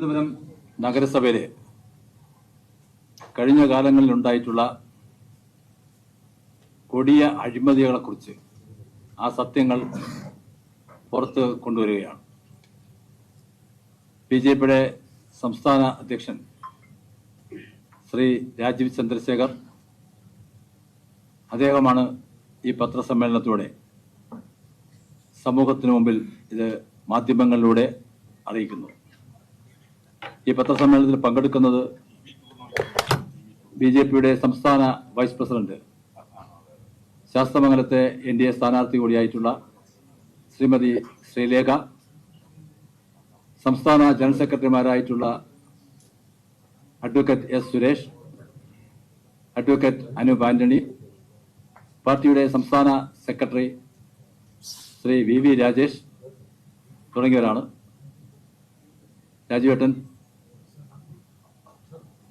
തിരുവനന്തപുരം നഗരസഭയിലെ കഴിഞ്ഞ കാലങ്ങളിൽ ഉണ്ടായിട്ടുള്ള കൊടിയ അഴിമതികളെക്കുറിച്ച് ആ സത്യങ്ങൾ പുറത്ത് കൊണ്ടുവരികയാണ്. ബി ജെ പിയുടെ സംസ്ഥാന അധ്യക്ഷൻ ശ്രീ രാജീവ് ചന്ദ്രശേഖർ അദ്ദേഹമാണ് ഈ പത്രസമ്മേളനത്തോടെ സമൂഹത്തിന് മുമ്പിൽ ഇത് മാധ്യമങ്ങളിലൂടെ അറിയിക്കുന്നത്. ഈ പത്രസമ്മേളനത്തിൽ പങ്കെടുക്കുന്നത് ബി ജെ പിയുടെ സംസ്ഥാന വൈസ് പ്രസിഡന്റ് ശാസ്തമംഗലത്തെ എൻ ഡി എ സ്ഥാനാർത്ഥി കൂടിയായിട്ടുള്ള ശ്രീമതി ശ്രീലേഖ സംസ്ഥാന general സെക്രട്ടറിമാരായിട്ടുള്ള advocate S Suresh advocate Anoop Antony പാർട്ടിയുടെ സംസ്ഥാന secretary Shri V V Rajesh തുടങ്ങിയവരാണ്. രാജുവേട്ടൻ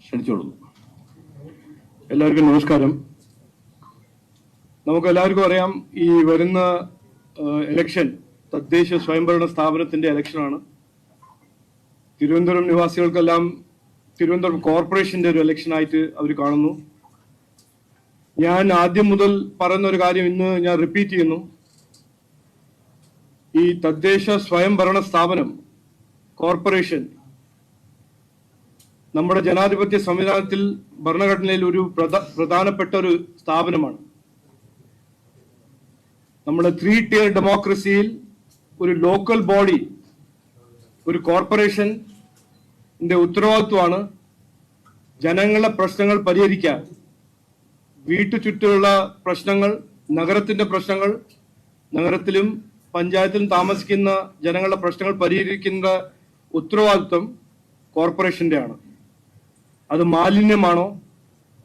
ക്ഷണിച്ചോളുന്നു എല്ലാവർക്കും നമസ്കാരം. നമുക്ക് എല്ലാവർക്കും അറിയാം ഈ വരുന്ന ഇലക്ഷൻ തദ്ദേശ സ്വയംഭരണ സ്ഥാപനത്തിന്റെ ഇലക്ഷനാണ് തിരുവനന്തപുരം നിവാസികൾക്കെല്ലാം തിരുവനന്തപുരം കോർപ്പറേഷന്റെ ഒരു ഇലക്ഷൻ ആയിട്ട് അവർ കാണുന്നു. ഞാൻ ആദ്യം മുതൽ പറയുന്ന ഒരു കാര്യം ഇന്ന് ഞാൻ റിപ്പീറ്റ് ചെയ്യുന്നു. ഈ തദ്ദേശ സ്വയംഭരണ സ്ഥാപനം കോർപ്പറേഷൻ നമ്മുടെ ജനാധിപത്യ സംവിധാനത്തിൽ ഭരണഘടനയിൽ ഒരു പ്രധാനപ്പെട്ട ഒരു സ്ഥാപനമാണ്. നമ്മുടെ ത്രീ ടിയർ ഡെമോക്രസിയിൽ ഒരു ലോക്കൽ ബോഡി ഒരു കോർപ്പറേഷൻ ഉത്തരവാദിത്വമാണ് ജനങ്ങളുടെ പ്രശ്നങ്ങൾ പരിഹരിക്കാൻ. വീട്ടു ചുറ്റുമുള്ള പ്രശ്നങ്ങൾ നഗരത്തിന്റെ പ്രശ്നങ്ങൾ നഗരത്തിലും പഞ്ചായത്തിലും താമസിക്കുന്ന ജനങ്ങളുടെ പ്രശ്നങ്ങൾ പരിഹരിക്കുന്ന ഉത്തരവാദിത്വം കോർപ്പറേഷന്റെ ആണ് അത് മാലിന്യമാണോ?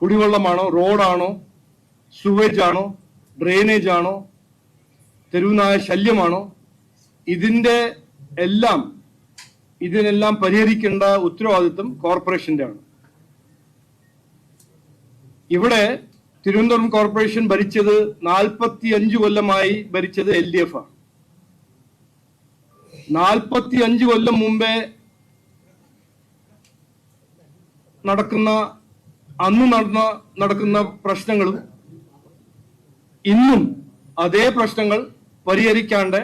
കുടിവെള്ളമാണോ? റോഡാണോ? സുവേജ് ആണോ? ഡ്രെയിനേജ് ആണോ? തെരുവുനായ ശല്യമാണോ? ഇതിന്റെ എല്ലാം ഇതിനെല്ലാം പരിഹരിക്കേണ്ട ഉത്തരവാദിത്വം കോർപ്പറേഷന്റെ ആണ് ഇവിടെ തിരുവനന്തപുരം കോർപ്പറേഷൻ ഭരിച്ചത് നാൽപ്പത്തി അഞ്ച് കൊല്ലമായി ഭരിച്ചത് എൽ ഡി എഫ് ആണ്. നാൽപ്പത്തി അഞ്ച് കൊല്ലം മുമ്പേ നടക്കുന്ന അന്ന് നടന്ന നടക്കുന്ന പ്രശ്നങ്ങളും ഇന്നും അതേ പ്രശ്നങ്ങൾ പരിഹരിക്കാണ്ട്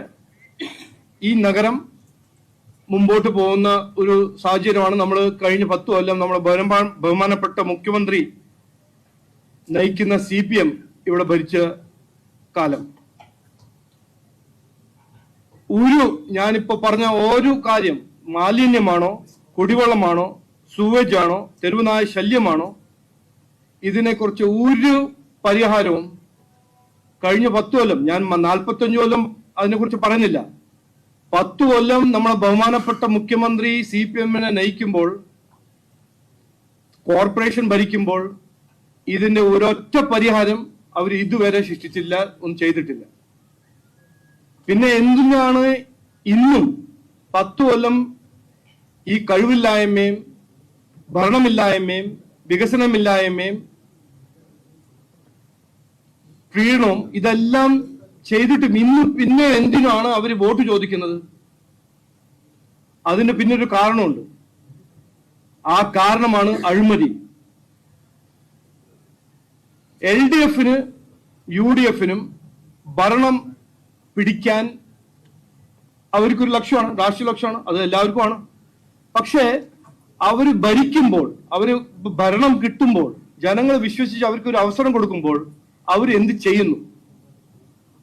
ഈ നഗരം മുമ്പോട്ട് പോകുന്ന ഒരു സാഹചര്യമാണ് നമ്മൾ കഴിഞ്ഞ പത്തു കൊല്ലം നമ്മുടെ ബഹുമാനപ്പെട്ട മുഖ്യമന്ത്രി നയിക്കുന്ന സി പി എം ഇവിടെ ഭരിച്ച കാലം. ഒരു ഞാനിപ്പോ പറഞ്ഞ ഓരോ കാര്യം മാലിന്യമാണോ കുടിവെള്ളമാണോ സൂവേജ് ആണോ തെരുവുനായ ശല്യമാണോ? ഇതിനെക്കുറിച്ച് ഒരു പരിഹാരവും കഴിഞ്ഞ പത്ത് കൊല്ലം ഞാൻ നാൽപ്പത്തഞ്ച് കൊല്ലം അതിനെക്കുറിച്ച് പറയുന്നില്ല പത്ത് കൊല്ലം നമ്മളെ ബഹുമാനപ്പെട്ട മുഖ്യമന്ത്രി സി പി എമ്മിനെ നയിക്കുമ്പോൾ കോർപ്പറേഷൻ ഭരിക്കുമ്പോൾ ഇതിന്റെ ഒരൊറ്റ പരിഹാരം അവർ ഇതുവരെ സൃഷ്ടിച്ചില്ല ഒന്നും ചെയ്തിട്ടില്ല. പിന്നെ എന്തിനാണ് ഇന്നും പത്തു കൊല്ലം ഈ കഴിവില്ലായ്മയും ഭരണമില്ലായ്മയും വികസനമില്ലായ്മയും പ്രീണവും ഇതെല്ലാം ചെയ്തിട്ട് ഇന്ന് പിന്നെ എന്തിനാണ് അവർ വോട്ട് ചോദിക്കുന്നത്? അതിന് പിന്നൊരു കാരണമുണ്ട്. ആ കാരണമാണ് അഴിമതി. എൽ ഡി എഫിന് യു ഡി എഫിനും ഭരണം പിടിക്കാൻ അവർക്കൊരു ലക്ഷ്യമാണ് രാഷ്ട്രീയ ലക്ഷ്യമാണ് അത് എല്ലാവർക്കുമാണ്. പക്ഷേ അവർ ഭരിക്കുമ്പോൾ അവർ ഭരണം കിട്ടുമ്പോൾ ജനങ്ങൾ വിശ്വസിച്ച് അവർക്ക് ഒരു അവസരം കൊടുക്കുമ്പോൾ അവർ എന്ത് ചെയ്യുന്നു?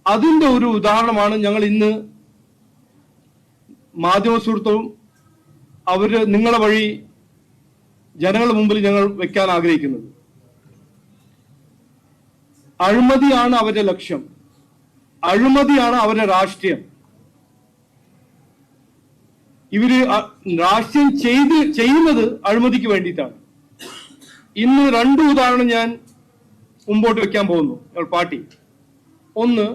അതിന്റെ ഒരു ഉദാഹരണമാണ് ഞങ്ങൾ ഇന്ന് മാധ്യമ സുഹൃത്തും അവർ നിങ്ങളെ വഴി ജനങ്ങളുടെ മുമ്പിൽ ഞങ്ങൾ വെക്കാൻ ആഗ്രഹിക്കുന്നത്. അഴിമതിയാണ് അവരുടെ ലക്ഷ്യം. അഴിമതിയാണ് അവരുടെ രാഷ്ട്രീയം. ഇവർ രാഷ്ട്രീയം ചെയ്ത് ചെയ്യുന്നത് അഴിമതിക്ക് വേണ്ടിയിട്ടാണ്. ഇന്ന് രണ്ട് ഉദാഹരണം ഞാൻ മുമ്പോട്ട് വെക്കാൻ പോകുന്നു പാർട്ടി. ഒന്ന്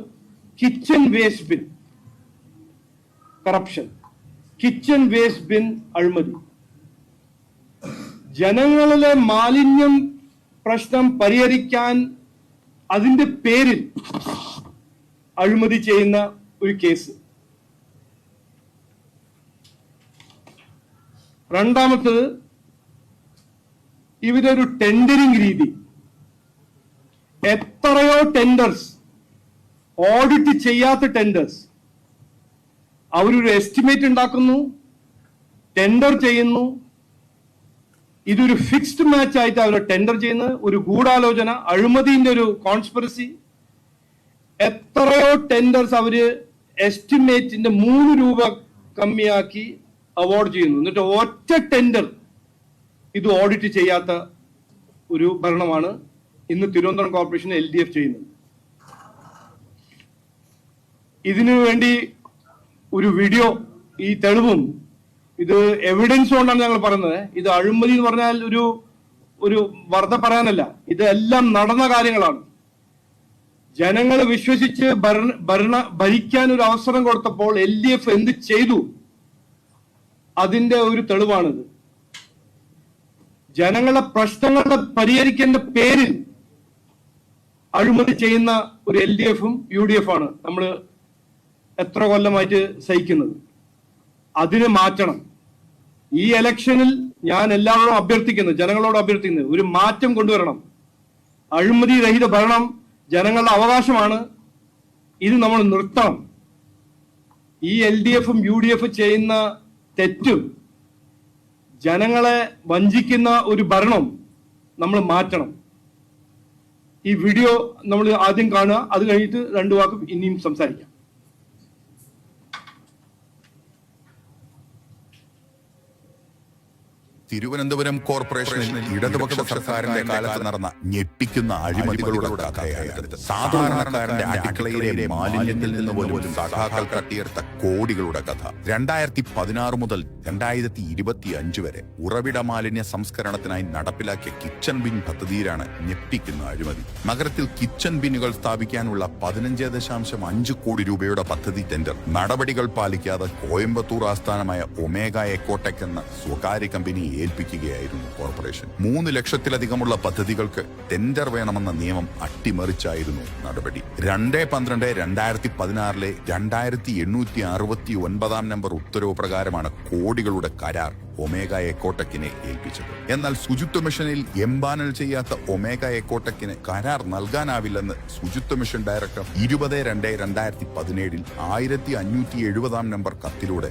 kitchen waste bin corruption kitchen waste bin അഴിമതി. ജനങ്ങളിലെ മാലിന്യം പ്രശ്നം പരിഹരിക്കാൻ അതിന്റെ പേരിൽ അഴിമതി ചെയ്യുന്ന ഒരു കേസ്. രണ്ടാമത്തത് ഇവരൊരു ടെൻഡറിംഗ് രീതി. എത്രയോ ടെൻഡേഴ്സ് ഓഡിറ്റ് ചെയ്യാത്ത ടെൻഡേഴ്സ് അവരൊരു എസ്റ്റിമേറ്റ് ഉണ്ടാക്കുന്നു ടെൻഡർ ചെയ്യുന്നു. ഇതൊരു ഫിക്സ്ഡ് മാച്ച് ആയിട്ട് അവർ ടെൻഡർ ചെയ്യുന്നത് ഒരു ഗൂഢാലോചന അഴിമതിന്റെ ഒരു കോൺസ്പിറസി. എത്രയോ ടെൻഡേഴ്സ് അവർ എസ്റ്റിമേറ്റിന്റെ മൂന്ന് രൂപ കമ്മിയാക്കി അവാർഡ് ചെയ്യുന്നു. എന്നിട്ട് ഒറ്റ ടെൻഡർ ഇത് ഓഡിറ്റ് ചെയ്യാത്ത ഒരു ഭരണമാണ് ഇന്ന് Thiruvananthapuram corporation L D F ചെയ്യുന്നത്. ഇതിനു വേണ്ടി ഒരു വീഡിയോ ഈ തെളിവും ഇത് എവിഡൻസ് കൊണ്ടാണ് ഞങ്ങൾ പറയുന്നത്. ഇത് അഴിമതി എന്ന് പറഞ്ഞാൽ ഒരു ഒരു വർദ്ധ പറയാനല്ല. ഇതെല്ലാം നടന്ന കാര്യങ്ങളാണ്. ജനങ്ങൾ വിശ്വസിച്ച് ഭരണ ഭരണ ഭരിക്കാൻ ഒരു അവസരം കൊടുത്തപ്പോൾ എൽ ഡി എഫ് എന്ത് ചെയ്തു? അതിന്റെ ഒരു തെളിവാണിത്. ജനങ്ങളുടെ പ്രശ്നങ്ങളുടെ പരിഹരിക്കേണ്ട പേരിൽ അഴിമതി ചെയ്യുന്ന ഒരു എൽ ഡി എഫും യു ഡി എഫ് ആണ് നമ്മൾ എത്ര കൊല്ലമായിട്ട് സഹിക്കുന്നത്. അതിനെ മാറ്റണം. ഈ ഇലക്ഷനിൽ ഞാൻ എല്ലാവരോടും അഭ്യർത്ഥിക്കുന്നു ജനങ്ങളോട് അഭ്യർത്ഥിക്കുന്നത് ഒരു മാറ്റം കൊണ്ടുവരണം. അഴിമതി രഹിത ഭരണം ജനങ്ങളുടെ അവകാശമാണ്. ഇത് നമ്മൾ നിർത്തണം. ഈ എൽ ഡി എഫും യു ഡി എഫ് ചെയ്യുന്ന തെറ്റും. ജനങ്ങളെ വഞ്ചിക്കുന്ന ഒരു ഭരണം നമ്മൾ മാറ്റണം. ഈ വീഡിയോ നമ്മൾ ആദ്യം കാണുക അത് കഴിഞ്ഞിട്ട് രണ്ടു വാക്കും ഇനിയും സംസാരിക്കാം. തിരുവനന്തപുരം കോർപ്പറേഷനിൽ ഇടതുപക്ഷ സർക്കാരിന്റെ കാലത്ത് നടന്ന ഞെട്ടിക്കുന്ന അഴിമതികളുടെ കഥയാണിത് സാധാരണക്കാരന്റെ അടുക്കളയിലെ മാലിന്യത്തിൽ നിന്ന് പോലും സഖാക്കൾ തട്ടിയെടുത്ത കോടികളുടെ കഥ. രണ്ടായിരത്തി പതിനാറ് മുതൽ രണ്ടായിരത്തി ഇരുപത്തി അഞ്ച് വരെ ഉറവിട മാലിന്യ സംസ്കരണത്തിനായി നടപ്പിലാക്കിയ കിച്ചൺ ബിൻ പദ്ധതിയിലാണ് ഞെട്ടിക്കുന്ന അഴിമതി. നഗരത്തിൽ കിച്ചൺ ബിന്നുകൾ സ്ഥാപിക്കാനുള്ള പതിനഞ്ച് ദശാംശം അഞ്ച് കോടി രൂപയുടെ പദ്ധതി ടെൻഡർ. നടപടികൾ പാലിക്കാതെ കോയമ്പത്തൂർ ആസ്ഥാനമായ ഒമേഗ എക്കോടെക് എന്ന സ്വകാര്യ കമ്പനി ഏൽപ്പിക്കുകയായിരുന്നു കോർപ്പറേഷൻ. മൂന്ന് ലക്ഷത്തിലധികമുള്ള പദ്ധതികൾക്ക് ടെൻഡർ വേണമെന്ന നിയമം അട്ടിമറിച്ചായിരുന്നു നടപടി. രണ്ട് പന്ത്രണ്ട് രണ്ടായിരത്തി പതിനാറിലെ രണ്ടായിരത്തി എണ്ണൂറ്റി അറുപത്തി ഒൻപതാം നമ്പർ ഉത്തരവ് പ്രകാരമാണ് കോടികളുടെ കരാർ ഒമേഗ എക്കോട്ടക്കിനെ ഏൽപ്പിച്ചത്. എന്നാൽ ശുചിത്വ മിഷനിൽ എംപാനൽ ചെയ്യാത്ത ഒമേഗ എക്കോട്ടക്കിന് കരാർ നൽകാനാവില്ലെന്ന് ശുചിത്വ മിഷൻ ഡയറക്ടർ ഇരുപത് രണ്ട് രണ്ടായിരത്തി പതിനേഴിൽ ആയിരത്തി അഞ്ഞൂറ്റി എഴുപതാം നമ്പർ കത്തിലൂടെ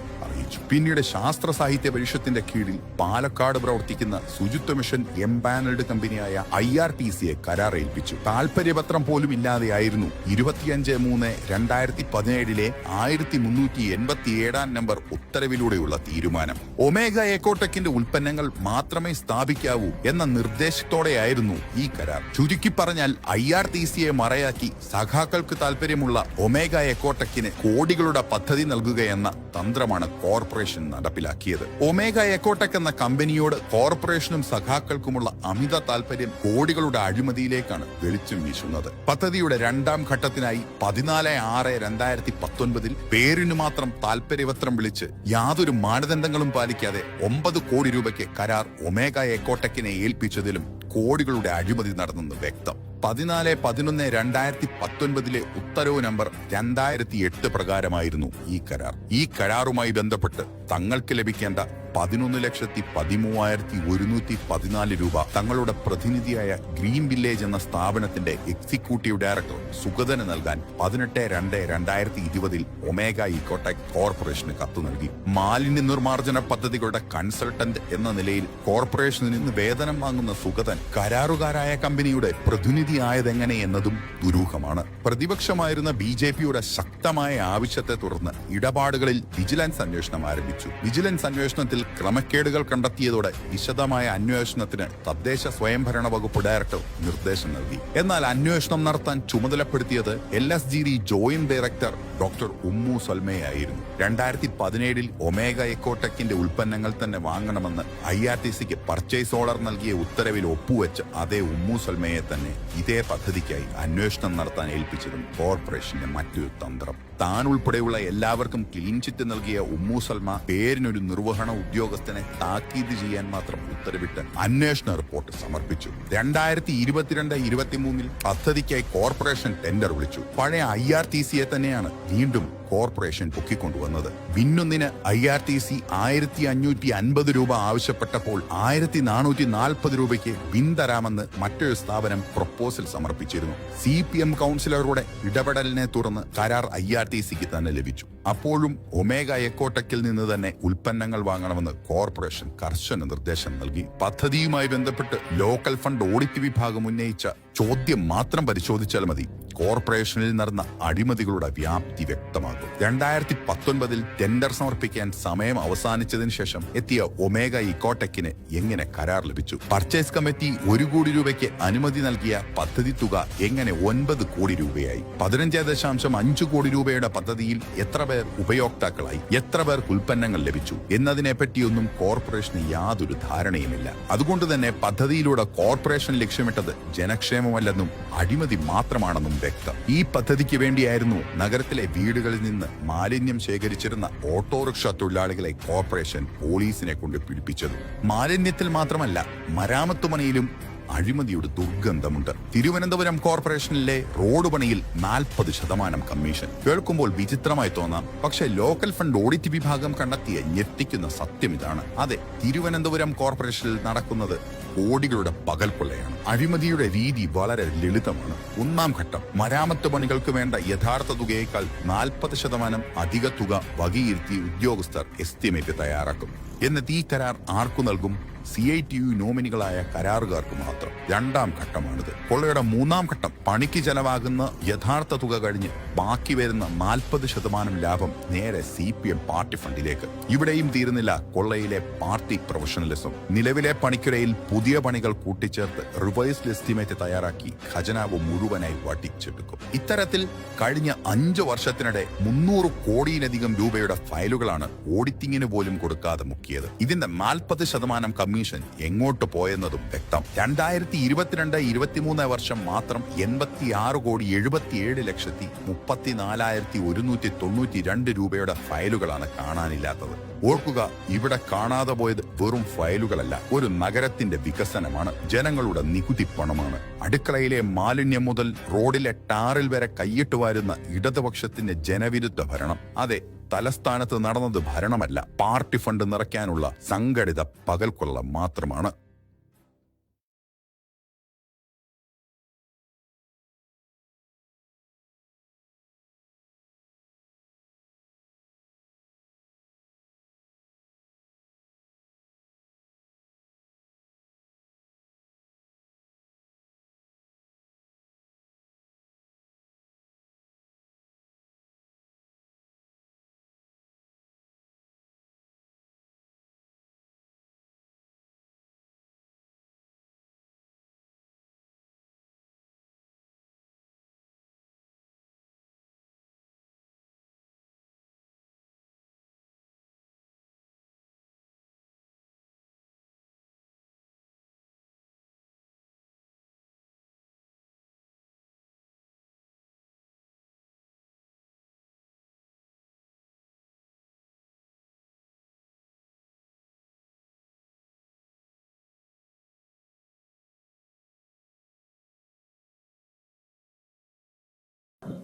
അറിയിച്ചു പിന്നീട് ശാസ്ത്ര സാഹിത്യ പരിഷത്തിന്റെ കീഴിൽ പാലക്കാട് പ്രവർത്തിക്കുന്ന ശുചിത്വ മിഷൻ എംപാനൽഡ് കമ്പനിയായ ഐ ആർ ടി സിയെ കരാർ ഏൽപ്പിച്ചു. താൽപര്യപത്രം പോലും ഇല്ലാതെയായിരുന്നു ഇരുപത്തിയഞ്ച് മൂന്ന് രണ്ടായിരത്തി പതിനേഴിലെ ആയിരത്തി മുന്നൂറ്റി എൺപത്തി ഏഴാം നമ്പർ ഉത്തരവിലൂടെയുള്ള തീരുമാനം. ഒമേഗ എക്കോടെക്കിന്റെ ഉൽപ്പന്നങ്ങൾ മാത്രമേ സ്ഥാപിക്കാവൂ എന്ന നിർദ്ദേശത്തോടെയായിരുന്നു ഈ കരാർ. ചുരുക്കി പറഞ്ഞാൽ ഐ ആർ ടി സിയെ മറയാക്കി സഖാക്കൾക്ക് താല്പര്യമുള്ള ഒമേഗ എക്കോടെക്കിന് കോടികളുടെ പദ്ധതി നൽകുകയെന്ന തന്ത്രമാണ് കോർപ്പറേഷൻ നടപ്പിലാക്കിയത്. ഒമേഗ എക്കോടെക് എന്ന കമ്പനിയോട് കോർപ്പറേഷനും സഖാക്കൾക്കുമുള്ള അമിത താൽപര്യം കോടികളുടെ അഴിമതിയിലേക്കാണ് വെളിച്ചം വീശുന്നത്. പദ്ധതിയുടെ രണ്ടാം ഘട്ടത്തിനായി പതിനാല് ആറ് രണ്ടായിരത്തി പത്തൊൻപതിൽ പേരിനു മാത്രം താല്പര്യപത്രം വിളിച്ച് യാതൊരു മാനദണ്ഡങ്ങളും പാലിക്കാതെ ഒമ്പത് കോടി രൂപയ്ക്ക് കരാർ ഒമേഗ എക്കോടെക്കിനെ ഏൽപ്പിച്ചതിലും കോടികളുടെ അഴിമതി നടന്നെന്ന് വ്യക്തം. പതിനാല് പതിനൊന്ന് രണ്ടായിരത്തി പത്തൊൻപതിലെ ഉത്തരവ് നമ്പർ രണ്ടായിരത്തി എട്ട് പ്രകാരമായിരുന്നു ഈ കരാർ. ഈ കരാറുമായി ബന്ധപ്പെട്ട് തങ്ങൾക്ക് ലഭിക്കേണ്ട പതിനൊന്ന് ലക്ഷത്തി പതിമൂവായിരത്തി ഒരുന്നൂറ്റി പതിനാല് രൂപ തങ്ങളുടെ പ്രതിനിധിയായ ഗ്രീൻ വില്ലേജ് എന്ന സ്ഥാപനത്തിന്റെ എക്സിക്യൂട്ടീവ് ഡയറക്ടർ സുഗതന് നൽകാൻ പതിനെട്ട് രണ്ട് രണ്ടായിരത്തി ഇരുപതിൽ ഒമേഗ ഇക്കോടെക് കോർപ്പറേഷന് കത്ത് നൽകി. മാലിന്യ നിർമ്മാർജന പദ്ധതികളുടെ കൺസൾട്ടന്റ് എന്ന നിലയിൽ കോർപ്പറേഷനിൽ നിന്ന് വേതനം വാങ്ങുന്ന സുഗതൻ കരാറുകാരായ കമ്പനിയുടെ പ്രതിനിധിയായതെങ്ങനെ എന്നതും ദുരൂഹമാണ്. പ്രതിപക്ഷമായിരുന്ന ബി ജെ പിയുടെ ശക്തമായ ആവശ്യത്തെ തുടർന്ന് ഇടപാടുകളിൽ വിജിലൻസ് അന്വേഷണം ആരംഭിച്ചു. വിജിലൻസ് അന്വേഷണത്തിൽ ക്രമക്കേടുകൾ കണ്ടെത്തിയതോടെ വിശദമായ അന്വേഷണത്തിന് തദ്ദേശ സ്വയംഭരണ വകുപ്പ് ഡയറക്ടർ നിർദ്ദേശം നൽകി. എന്നാൽ അന്വേഷണം നടത്താൻ ചുമതലപ്പെടുത്തിയത് L S G D joint director doctor Ummu സൽമയായിരുന്നു. രണ്ടായിരത്തി പതിനേഴിൽ ഒമേഗ എക്കോടെക്കിന്റെ ഉൽപ്പന്നങ്ങൾ തന്നെ വാങ്ങണമെന്ന് ഐ ആർ ടി സിക്ക് പർച്ചേസ് ഓർഡർ നൽകിയ ഉത്തരവിൽ ഒപ്പുവെച്ച് അതേ ഉമ്മു സൽമയെ തന്നെ ഇതേ പദ്ധതിക്കായി അന്വേഷണം നടത്താൻ ഏൽപ്പിച്ചതും കോർപ്പറേഷന്റെ മറ്റൊരു തന്ത്രം. താൻ ഉൾപ്പെടെയുള്ള എല്ലാവർക്കും ക്ലീൻ ചിറ്റ് നൽകിയ ഉമ്മു സൽമ പേരിനൊരു നിർവഹണ ഉദ്യോഗസ്ഥനെ താക്കീത് ചെയ്യാൻ മാത്രം ഉത്തരവിട്ട് അന്വേഷണ റിപ്പോർട്ട് സമർപ്പിച്ചു. രണ്ടായിരത്തി ഇരുപത്തിരണ്ട് ഇരുപത്തിമൂന്നിൽ പദ്ധതിക്കായി കോർപ്പറേഷൻ ടെൻഡർ വിളിച്ചു. പഴയ ഐ ആർ ടി സിയെ തന്നെയാണ് വീണ്ടും കോർപ്പറേഷൻ പൊക്കിക്കൊണ്ടുവന്നത്. വിന്നൊന്നിന് ഐ ആർ ടി സി ആയിരത്തി അഞ്ഞൂറ്റി അൻപത് രൂപ ആവശ്യപ്പെട്ടപ്പോൾ ആയിരത്തി നാനൂറ്റി നാൽപ്പത് രൂപയ്ക്ക് വിൻ തരാമെന്ന് മറ്റൊരു സ്ഥാപനം പ്രപ്പോസൽ സമർപ്പിച്ചിരുന്നു. സി പി എം കൗൺസിലറുടെ ഇടപെടലിനെ തുടർന്ന് കരാർ ഐ ആർ ടി സിക്ക് തന്നെ ലഭിച്ചു. അപ്പോഴും ഒമേഗ എക്കോടെക്കിൽ നിന്ന് തന്നെ ഉൽപ്പന്നങ്ങൾ വാങ്ങണമെന്ന് കോർപ്പറേഷൻ കർശന നിർദ്ദേശം നൽകി. പദ്ധതിയുമായി ബന്ധപ്പെട്ട് ലോക്കൽ ഫണ്ട് ഓഡിറ്റ് വിഭാഗം ഉന്നയിച്ച ചോദ്യം മാത്രം പരിശോധിച്ചാൽ മതി. കോർപ്പറേഷനിൽ നടന്ന അഴിമതികളുടെ വ്യാപ്തി വ്യക്തമാകും. രണ്ടായിരത്തി പത്തൊൻപതിൽ ടെൻഡർ സമർപ്പിക്കാൻ സമയം അവസാനിച്ചതിന് ശേഷം എത്തിയ ഒമേഗ ഇക്കോടെക്കിന് എങ്ങനെ കരാർ ലഭിച്ചു? പർച്ചേസ് കമ്മിറ്റി ഒരു കോടി രൂപയ്ക്ക് അനുമതി നൽകിയ പദ്ധതി തുക എങ്ങനെ ഒൻപത് കോടി രൂപയായി? പതിനഞ്ച് ദശാംശം അഞ്ച് കോടി രൂപയുടെ പദ്ധതിയിൽ എത്ര പേർ ഉപയോക്താക്കളായി എത്ര പേർക്ക് ഉൽപ്പന്നങ്ങൾ ലഭിച്ചു എന്നതിനെ പറ്റിയൊന്നും കോർപ്പറേഷന് യാതൊരു ധാരണയുമില്ല. അതുകൊണ്ട് തന്നെ പദ്ധതിയിലൂടെ കോർപ്പറേഷൻ ലക്ഷ്യമിട്ടത് ജനക്ഷേമമല്ലെന്നും അഴിമതി മാത്രമാണെന്നും വ്യക്തം. ഈ പദ്ധതിക്ക് വേണ്ടിയായിരുന്നു നഗരത്തിലെ വീടുകളിൽ നിന്ന് മാലിന്യം ശേഖരിച്ചിരുന്ന ഓട്ടോറിക്ഷ തൊഴിലാളികളെ കോർപ്പറേഷൻ പോലീസിനെ കൊണ്ട് പിടിപ്പിച്ചത്. മാലിന്യത്തിൽ മാത്രമല്ല മരാമത്തുമനയിലും അഴിമതിയുടെ ദുർഗന്ധമുണ്ട്. തിരുവനന്തപുരം കോർപ്പറേഷനിലെ റോഡ് പണിയിൽ നാൽപ്പത് ശതമാനം കമ്മീഷൻ. കേൾക്കുമ്പോൾ വിചിത്രമായി തോന്നാം. പക്ഷെ ലോക്കൽ ഫണ്ട് ഓഡിറ്റ് വിഭാഗം കണ്ടെത്തിയ ഞെട്ടിക്കുന്ന സത്യം ഇതാണ്. അതെ തിരുവനന്തപുരം കോർപ്പറേഷനിൽ നടക്കുന്നത് കോടികളുടെ പകൽ കൊള്ളയാണ്. അഴിമതിയുടെ രീതി വളരെ ലളിതമാണ്. ഒന്നാം ഘട്ടം. മരാമത്ത് പണികൾക്ക് വേണ്ട യഥാർത്ഥ തുകയേക്കാൾ നാൽപ്പത് ശതമാനം അധിക തുക വകയിരുത്തി ഉദ്യോഗസ്ഥർ എസ്റ്റിമേറ്റ് തയ്യാറാക്കും. എന്നിട്ട് ഈ കരാർ ആർക്കു നൽകും? സി ഐ ടി യു നോമിനികളായ കരാറുകാർക്ക് മാത്രം. രണ്ടാം ഘട്ടമാണിത്. കൊള്ളയുടെ മൂന്നാം ഘട്ടം. പണിക്ക് ചെലവാകുന്ന യഥാർത്ഥ തുക കഴിഞ്ഞ് ബാക്കി വരുന്ന നാൽപ്പത് ശതമാനം ലാഭം നേരെ സി പി എം പാർട്ടി ഫണ്ടിലേക്ക്. ഇവിടെയും തീരുന്നില്ല കൊള്ളയിലെ പാർട്ടി പ്രൊഫഷണലിസം. നിലവിലെ പണിക്കിടയിൽ പുതിയ പണികൾ കൂട്ടിച്ചേർത്ത് റിവേഴ്സ് എസ്റ്റിമേറ്റ് തയ്യാറാക്കി ഖജനാവ് മുഴുവനായി വട്ടിച്ചെടുക്കും ഇത്തരത്തിൽ കഴിഞ്ഞ അഞ്ച് വർഷത്തിനിടെ മുന്നൂറ് കോടിയിലധികം രൂപയുടെ ഫയലുകളാണ് ഓഡിറ്റിങ്ങിന് പോലും കൊടുക്കാതെ മുക്കിയത്. ഇതിന്റെ നാൽപ്പത് ശതമാനം കമ്മീഷൻ എങ്ങോട്ട് പോയെന്നതും വ്യക്തം. രണ്ടായിരത്തി ഇരുപത്തിരണ്ട് ഇരുപത്തിമൂന്ന് വർഷം മാത്രം എൺപത്തി ആറ് കോടി എഴുപത്തിയേഴ് ലക്ഷത്തി മുപ്പത്തിനാലായിരത്തി ഒരുന്നൂറ്റി തൊണ്ണൂറ്റി രണ്ട് രൂപയുടെ ഫയലുകളാണ് കാണാനില്ലാത്തത്. ഓർക്കുക ഇവിടെ കാണാതെ പോയത് വെറും ഫയലുകളല്ല. ഒരു നഗരത്തിന്റെ വികസനമാണ്. ജനങ്ങളുടെ നികുതി പണമാണ്. അടുക്കളയിലെ മാലിന്യം മുതൽ റോഡിലെ ടാറിൽ വരെ കൈയിട്ട് വാരുന്ന ഇടതുപക്ഷത്തിന്റെ ജനവിരുദ്ധ ഭരണം. അതെ തലസ്ഥാനത്ത് നടന്നത് ഭരണമല്ല. പാർട്ടി ഫണ്ട് നിറയ്ക്കാനുള്ള സംഘടിത പകൽക്കൊള്ള മാത്രമാണ്.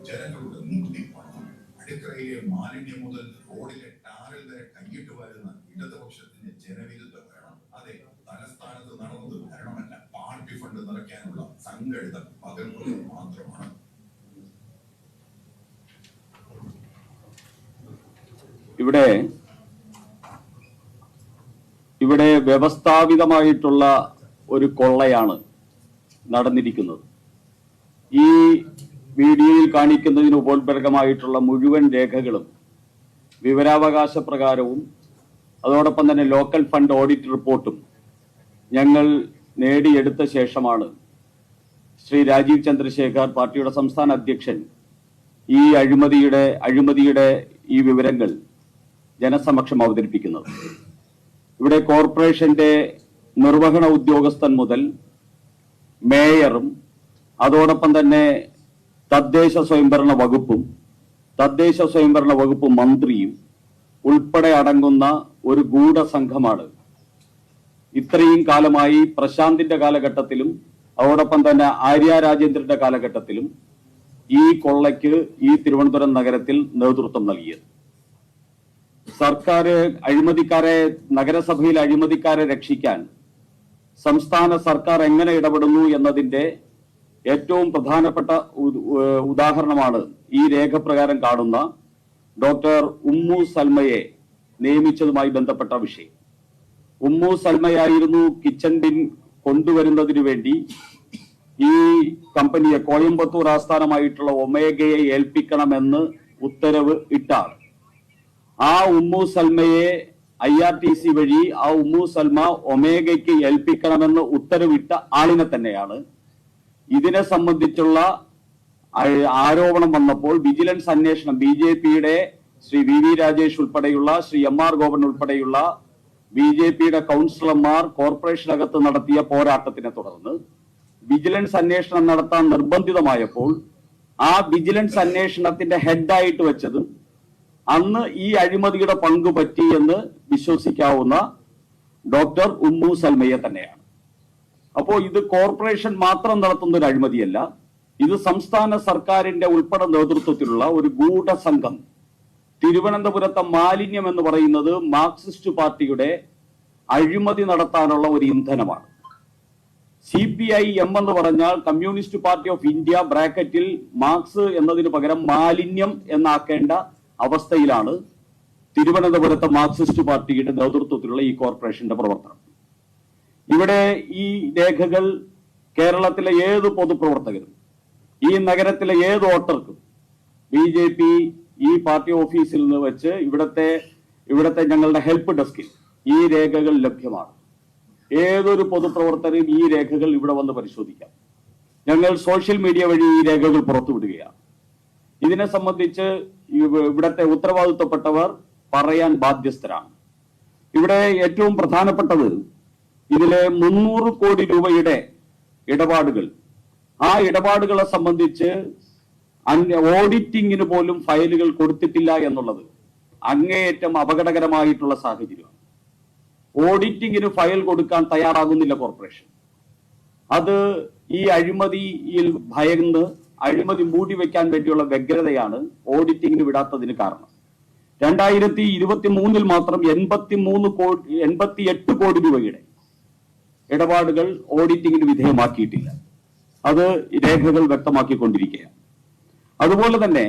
ജനങ്ങളുടെ നികുതി പണം അടുക്കളയിലെ മാലിന്യം മുതൽ റോഡിലെ ടാറിൽ വരെ കൈയിട്ട് വരുന്ന ഇടതുപക്ഷത്തിന്റെ ജനവിരുദ്ധ ഭരണം. അതെ തലസ്ഥാനത്ത് നടന്നത് ഭരണമല്ല പാർട്ടി ഫണ്ട് നിറയ്ക്കാനുള്ള സംഘടിത പകർപ്പുകൾ മാത്രമാണ്. ഇവിടെ ഇവിടെ വ്യവസ്ഥാപിതമായിട്ടുള്ള ഒരു കൊള്ളയാണ് നടന്നിരിക്കുന്നത്. ഈ വീഡിയോയിൽ കാണിക്കുന്നതിന് ഉപോത്പരകമായിട്ടുള്ള മുഴുവൻ രേഖകളും വിവരാവകാശ പ്രകാരവും അതോടൊപ്പം തന്നെ ലോക്കൽ ഫണ്ട് ഓഡിറ്റ് റിപ്പോർട്ടും ഞങ്ങൾ നേടിയെടുത്ത ശേഷമാണ് ശ്രീ രാജീവ് ചന്ദ്രശേഖർ പാർട്ടിയുടെ സംസ്ഥാന അധ്യക്ഷൻ ഈ അഴിമതിയുടെ അഴിമതിയുടെ ഈ വിവരങ്ങൾ ജനസമക്ഷം അവതരിപ്പിക്കുന്നത്. ഇവിടെ കോർപ്പറേഷന്റെ നിർവഹണ ഉദ്യോഗസ്ഥൻ മുതൽ മേയറും അതോടൊപ്പം തന്നെ തദ്ദേശ സ്വയംഭരണ വകുപ്പും തദ്ദേശ സ്വയംഭരണ വകുപ്പ് മന്ത്രിയും ഉൾപ്പെടെ അടങ്ങുന്ന ഒരു ഗൂഢസംഘമാണ്. ഇത്രയും കാലമായി പ്രശാന്തിന്റെ കാലഘട്ടത്തിലും അതോടൊപ്പം തന്നെ ആര്യ രാജേന്ദ്രന്റെ കാലഘട്ടത്തിലും ഈ കൊള്ളയ്ക്ക് ഈ തിരുവനന്തപുരം നഗരത്തിൽ നേതൃത്വം നൽകിയത്. സർക്കാർ അഴിമതിക്കാരെ നഗരസഭയിൽ അഴിമതിക്കാരെ രക്ഷിക്കാൻ സംസ്ഥാന സർക്കാർ എങ്ങനെ ഇടപെടുന്നു എന്നതിന്റെ ഏറ്റവും പ്രധാനപ്പെട്ട ഉദാഹരണമാണ് ഈ രേഖപ്രകാരം കാണുന്ന ഡോക്ടർ ഉമ്മു സൽമയെ നിയമിച്ചതുമായി ബന്ധപ്പെട്ട വിഷയം. ഉമ്മു സൽമയായിരുന്നു കിച്ചൺ ബിൻ കൊണ്ടുവരുന്നതിനു വേണ്ടി ഈ കമ്പനിയെ കോയമ്പത്തൂർ ആസ്ഥാനമായിട്ടുള്ള ഒമേഗയെ ഏൽപ്പിക്കണമെന്ന് ഉത്തരവ് ഇട്ട ആ ഉമ്മു സൽമയെ ഐ ആർ ടി സി വഴി ആ ഉമ്മു സൽമ ഒമേഗയ്ക്ക് ഏൽപ്പിക്കണമെന്ന് ഉത്തരവിട്ട ആളിനെ തന്നെയാണ് ഇതിനെ സംബന്ധിച്ചുള്ള ആരോപണം വന്നപ്പോൾ വിജിലൻസ് അന്വേഷണം ബി ജെ പിയുടെ ശ്രീ വി വി രാജേഷ് ഉൾപ്പെടെയുള്ള ശ്രീ എം ആർ ഗോപൻ ഉൾപ്പെടെയുള്ള ബി ജെ പിയുടെ കൗൺസിലർമാർ കോർപ്പറേഷനകത്ത് നടത്തിയ പോരാട്ടത്തിനെ തുടർന്ന് വിജിലൻസ് അന്വേഷണം നടത്താൻ നിർബന്ധിതമായപ്പോൾ ആ വിജിലൻസ് അന്വേഷണത്തിന്റെ ഹെഡായിട്ട് വെച്ചത് അന്ന് ഈ അഴിമതിയുടെ പങ്ക് പറ്റി എന്ന് വിശ്വസിക്കാവുന്ന ഡോക്ടർ ഉമ്മു സൽമയെ തന്നെയാണ്. അപ്പോൾ ഇത് കോർപ്പറേഷൻ മാത്രം നടത്തുന്ന ഒരു അഴിമതിയല്ല. ഇത് സംസ്ഥാന സർക്കാരിന്റെ ഉൾപ്പെടെ നേതൃത്വത്തിലുള്ള ഒരു ഗൂഢസംഘം. തിരുവനന്തപുരത്തെ മാലിന്യം എന്ന് പറയുന്നത് മാർക്സിസ്റ്റ് പാർട്ടിയുടെ അഴിമതി നടത്താനുള്ള ഒരു ഇന്ധനമാണ്. സി പി ഐ എം എന്ന് പറഞ്ഞാൽ കമ്മ്യൂണിസ്റ്റ് പാർട്ടി ഓഫ് ഇന്ത്യ ബ്രാക്കറ്റിൽ മാർക്സ് എന്നതിന് പകരം മാലിന്യം എന്നാക്കേണ്ട അവസ്ഥയിലാണ് തിരുവനന്തപുരത്തെ മാർക്സിസ്റ്റ് പാർട്ടിയുടെ നേതൃത്വത്തിലുള്ള ഈ കോർപ്പറേഷന്റെ പ്രവർത്തനം. ഇവിടെ ഈ രേഖകൾ കേരളത്തിലെ ഏത് പൊതുപ്രവർത്തകരും ഈ നഗരത്തിലെ ഏത് വോട്ടർക്കും ബി ജെ പി ഈ പാർട്ടി ഓഫീസിൽ നിന്ന് വെച്ച് ഇവിടത്തെ ഇവിടത്തെ ഞങ്ങളുടെ ഹെൽപ്പ് ഡെസ്കിൽ ഈ രേഖകൾ ലഭ്യമാണ്. ഏതൊരു പൊതുപ്രവർത്തകരും ഈ രേഖകൾ ഇവിടെ വന്ന് പരിശോധിക്കാം. ഞങ്ങൾ സോഷ്യൽ മീഡിയ വഴി ഈ രേഖകൾ പുറത്തുവിടുകയാണ് ഇതിനെ സംബന്ധിച്ച് ഇവ- ഇവിടത്തെ ഉത്തരവാദിത്വപ്പെട്ടവർ പറയാൻ ബാധ്യസ്ഥരാണ്. ഇവിടെ ഏറ്റവും പ്രധാനപ്പെട്ടത് ഇതിലെ മുന്നൂറ് കോടി രൂപയുടെ ഇടപാടുകൾ. ആ ഇടപാടുകളെ സംബന്ധിച്ച് ഓഡിറ്റിങ്ങിന് പോലും ഫയലുകൾ കൊടുത്തിട്ടില്ല എന്നുള്ളത് അങ്ങേയറ്റം അപകടകരമായിട്ടുള്ള സാഹചര്യമാണ്. ഓഡിറ്റിങ്ങിന് ഫയൽ കൊടുക്കാൻ തയ്യാറാകുന്നില്ല കോർപ്പറേഷൻ. അത് ഈ അഴിമതിയിൽ ഭയന്ന് അഴിമതി മൂടി വെക്കാൻ വേണ്ടിയുള്ള വ്യഗ്രതയാണ് ഓഡിറ്റിങ്ങിന് വിടാത്തതിന് കാരണം. രണ്ടായിരത്തി ഇരുപത്തി മൂന്നിൽ മാത്രം എൺപത്തി മൂന്ന് കോടി എൺപത്തി എട്ട് കോടി രൂപയുടെ ഇടപാടുകൾ ഓഡിറ്റിങ്ങിന് വിധേയമാക്കിയിട്ടില്ല. അത് രേഖകൾ വ്യക്തമാക്കിക്കൊണ്ടിരിക്കുകയാണ്. അതുപോലെ തന്നെ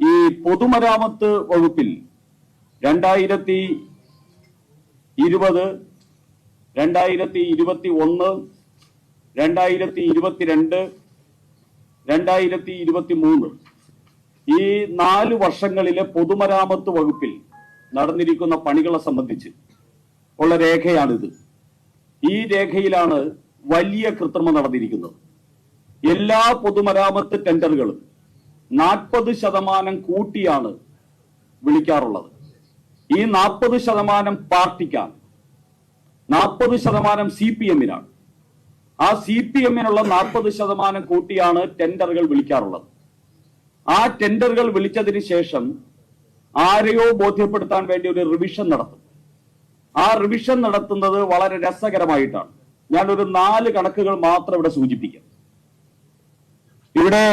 ഈ പൊതുമരാമത്ത് വകുപ്പിൽ രണ്ടായിരത്തി ഇരുപത് രണ്ടായിരത്തി ഇരുപത്തി ഒന്ന് രണ്ടായിരത്തി ഇരുപത്തിരണ്ട് രണ്ടായിരത്തി ഇരുപത്തി മൂന്ന് ഈ നാല് വർഷങ്ങളിലെ പൊതുമരാമത്ത് വകുപ്പിൽ നടന്നിരിക്കുന്ന പണികളെ സംബന്ധിച്ച് ഉള്ള രേഖയാണിത്. ഈ രേഖയിലാണ് വലിയ കൃത്രിമം നടന്നിരിക്കുന്നത്. എല്ലാ പൊതുമരാമത്ത് ടെൻഡറുകളും നാൽപ്പത് ശതമാനം കൂട്ടിയാണ് വിളിക്കാറുള്ളത്. ഈ നാൽപ്പത് ശതമാനം പാർട്ടിക്കാണ്. നാൽപ്പത് ശതമാനം സി പി എമ്മിനാണ്. ആ സി പി എമ്മിനുള്ള നാൽപ്പത് ശതമാനം കൂട്ടിയാണ് ടെൻഡറുകൾ വിളിക്കാറുള്ളത്. ആ ടെൻഡറുകൾ വിളിച്ചതിന് ശേഷം ആരെയോ ബോധ്യപ്പെടുത്താൻ വേണ്ടി ഒരു റിവിഷൻ നടത്തും. ആ റിവിഷൻ നടത്തുന്നത് വളരെ രസകരമായിട്ടാണ്. ഞാനൊരു നാല് കണക്കുകൾ മാത്രം ഇവിടെ സൂചിപ്പിക്കാം. ഇവിടെ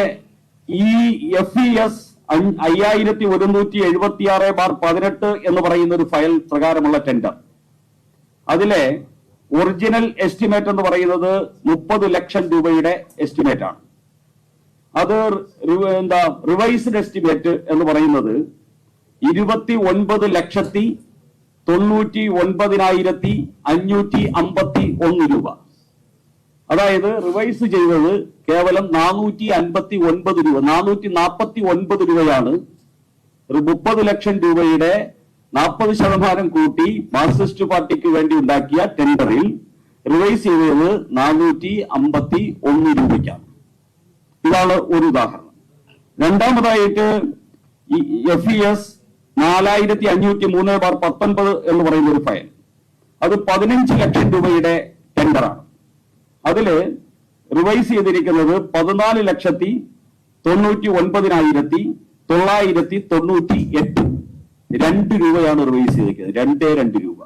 ഈ എഫ് ഇ എസ് അയ്യായിരത്തി ഒരുന്നൂറ്റി എഴുപത്തി ആറ് ബാർ പതിനെട്ട് എന്ന് പറയുന്ന ഒരു ഫയൽ പ്രകാരമുള്ള ടെൻഡർ അതിലെ ഒറിജിനൽ എസ്റ്റിമേറ്റ് എന്ന് പറയുന്നത് മുപ്പത് ലക്ഷം രൂപയുടെ എസ്റ്റിമേറ്റ് ആണ്. അത് എന്താ റിവൈസ്ഡ് എസ്റ്റിമേറ്റ് എന്ന് പറയുന്നത് ഇരുപത്തി ഒൻപത് ലക്ഷത്തി തൊണ്ണൂറ്റി ഒൻപതിനായിരത്തി അഞ്ഞൂറ്റി അമ്പത്തി ഒന്ന് രൂപ. അതായത് റിവൈസ് ചെയ്തത് കേവലം നാനൂറ്റി അൻപത്തി ഒൻപത് രൂപ നാനൂറ്റി നാൽപ്പത്തി ഒൻപത് രൂപയാണ് മുപ്പത് ലക്ഷം രൂപയുടെ നാൽപ്പത് ശതമാനം കൂട്ടി മാർക്സിസ്റ്റ് പാർട്ടിക്ക് വേണ്ടി ഉണ്ടാക്കിയ ടെൻഡറിൽ റിവൈസ് ചെയ്തത് നാനൂറ്റി അമ്പത്തി ഒന്ന് രൂപയ്ക്കാണ്. ഇതാണ് ഒരു ഉദാഹരണം. രണ്ടാമതായിട്ട് എഫ് ഇ എസ് നാലായിരത്തി അഞ്ഞൂറ്റി മൂന്ന് ബാർ പത്തൊൻപത് എന്ന് പറയുന്ന ഒരു ഫയൽ. അത് പതിനഞ്ച് ലക്ഷം രൂപയുടെ ടെൻഡറാണ് അതിൽ റിവൈസ് ചെയ്തിരിക്കുന്നത് പതിനാല് ലക്ഷത്തി തൊണ്ണൂറ്റി ഒൻപതിനായിരത്തി തൊള്ളായിരത്തി തൊണ്ണൂറ്റി എട്ട് രണ്ട് രൂപയാണ് റിവൈസ് ചെയ്തിരിക്കുന്നത്. രണ്ടേ രണ്ട് രൂപ.